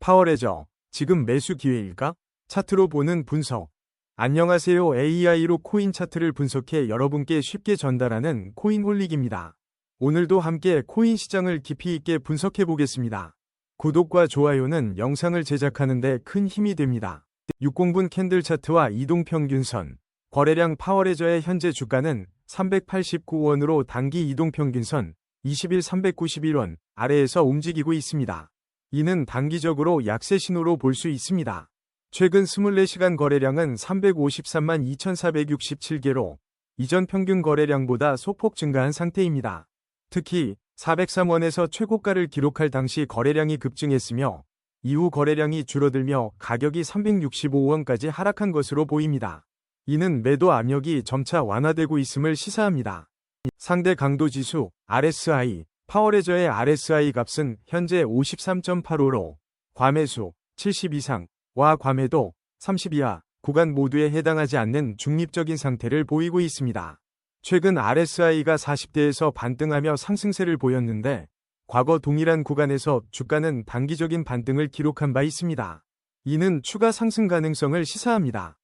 파워레저, 지금 매수 기회일까? 차트로 보는 분석. 안녕하세요. AI로 코인 차트를 분석해 여러분께 쉽게 전달하는 코인홀릭입니다. 오늘도 함께 코인 시장을 깊이 있게 분석해 보겠습니다. 구독과 좋아요는 영상을 제작하는데 큰 힘이 됩니다. 60분 캔들 차트와 이동평균선, 거래량 파워레저의 현재 주가는 389원으로 단기 이동평균선 20일 391원 아래에서 움직이고 있습니다. 이는 단기적으로 약세 신호로 볼 수 있습니다. 최근 24시간 거래량은 353만 2467개로 이전 평균 거래량보다 소폭 증가한 상태입니다. 특히 403원에서 최고가를 기록할 당시 거래량이 급증했으며 이후 거래량이 줄어들며 가격이 365원까지 하락한 것으로 보입니다. 이는 매도 압력이 점차 완화되고 있음을 시사합니다. 상대 강도 지수 RSI 파워레저의 RSI 값은 현재 53.85로 과매수 70 이상와 과매도 30 이하 구간 모두에 해당하지 않는 중립적인 상태를 보이고 있습니다. 최근 RSI가 40대에서 반등하며 상승세를 보였는데 과거 동일한 구간에서 주가는 단기적인 반등을 기록한 바 있습니다. 이는 추가 상승 가능성을 시사합니다.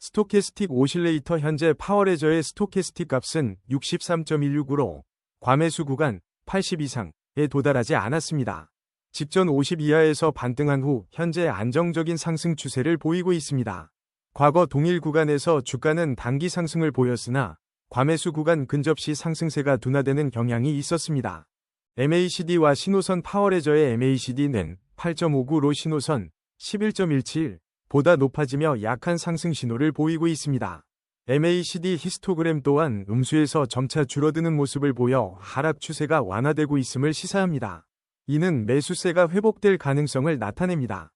스토캐스틱 오실레이터 현재 파워레저의 스토캐스틱 값은 63.169로 과매수 구간 80 이상에 도달하지 않았습니다. 직전 50 이하에서 반등한 후 현재 안정적인 상승 추세를 보이고 있습니다. 과거 동일 구간에서 주가는 단기 상승을 보였으나 과매수 구간 근접 시 상승세가 둔화되는 경향이 있었습니다. MACD와 신호선 파워레저의 MACD는 8.59로 신호선 11.17 보다 높아지며 약한 상승 신호를 보이고 있습니다. MACD 히스토그램 또한 음수에서 점차 줄어드는 모습을 보여 하락 추세가 완화되고 있음을 시사합니다. 이는 매수세가 회복될 가능성을 나타냅니다.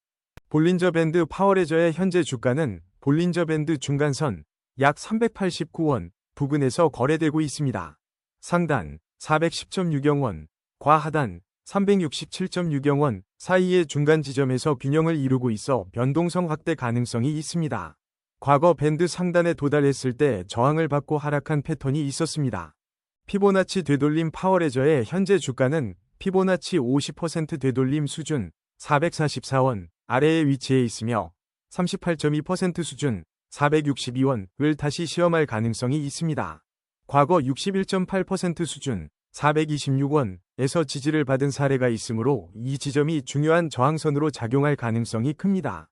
볼린저 밴드 파워레저의 현재 주가는 볼린저 밴드 중간선 약 389원 부근에서 거래되고 있습니다. 상단 410.6영원, 과하단 367.6영원 사이의 중간 지점에서 균형을 이루고 있어 변동성 확대 가능성이 있습니다. 과거 밴드 상단에 도달했을 때 저항을 받고 하락한 패턴이 있었습니다. 피보나치 되돌림 파워레저의 현재 주가는 피보나치 50% 되돌림 수준 444원 아래에 위치해 있으며 38.2% 수준 462원을 다시 시험할 가능성이 있습니다. 과거 61.8% 수준 426원에서 지지를 받은 사례가 있으므로 이 지점이 중요한 저항선으로 작용할 가능성이 큽니다.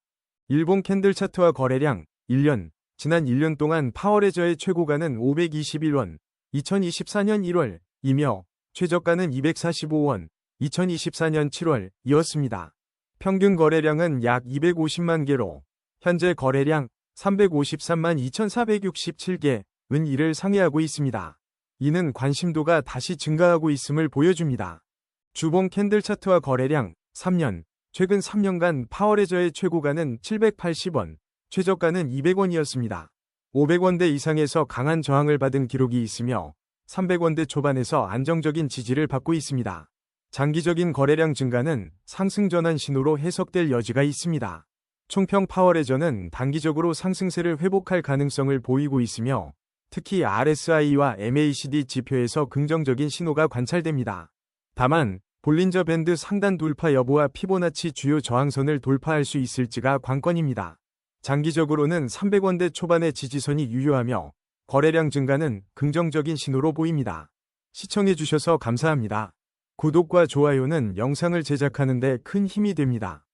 일본 캔들 차트와 거래량 1년 지난 1년 동안 파워레저의 최고가는 521원 2024년 1월 이며 최저가는 245원 2024년 7월 이었습니다. 평균 거래량은 약 250만 개로 현재 거래량 353만 2467개,은 이를 상회하고 있습니다. 이는 관심도가 다시 증가하고 있음을 보여줍니다. 주봉 캔들 차트와 거래량 3년 최근 3년간 파워레저의 최고가는 780원, 최저가는 200원이었습니다. 500원대 이상에서 강한 저항을 받은 기록이 있으며 300원대 초반에서 안정적인 지지를 받고 있습니다. 장기적인 거래량 증가는 상승 전환 신호로 해석될 여지가 있습니다. 총평 파워레저는 단기적으로 상승세를 회복할 가능성을 보이고 있으며 특히 RSI와 MACD 지표에서 긍정적인 신호가 관찰됩니다. 다만 볼린저 밴드 상단 돌파 여부와 피보나치 주요 저항선을 돌파할 수 있을지가 관건입니다. 장기적으로는 300원대 초반의 지지선이 유효하며 거래량 증가는 긍정적인 신호로 보입니다. 시청해주셔서 감사합니다. 구독과 좋아요는 영상을 제작하는 데 큰 힘이 됩니다.